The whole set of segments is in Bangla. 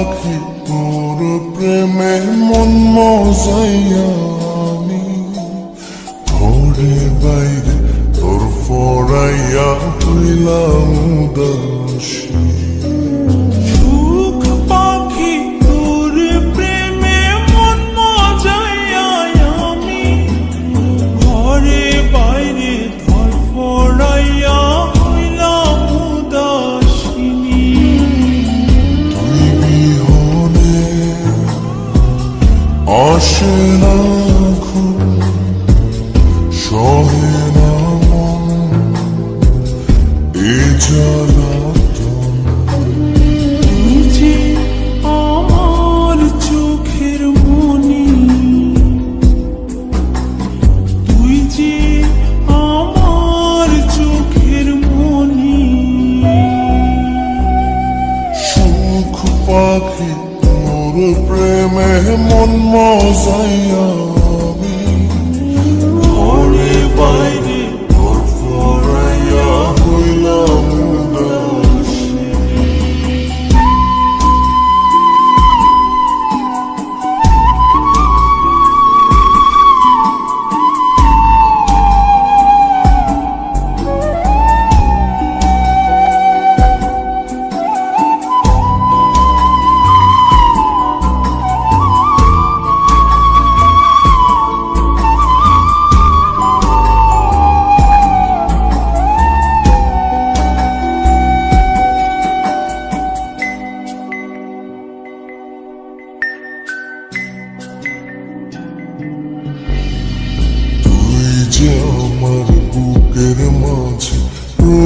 পাখি তোর প্রেমে মন মজাইয়া আমি তোরে বাইরে তোর ফরাইয়া হইলাম উদাসী। আসে না সহে এ জ্বালা মন মজাই আমি ঘরে পাইনি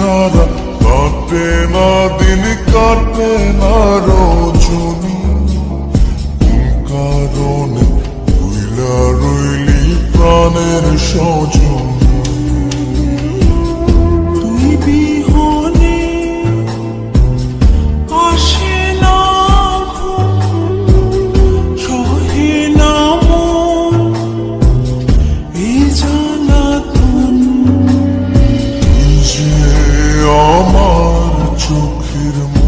সারা কাটে না দিন কাটে না রোজুন Shook hit him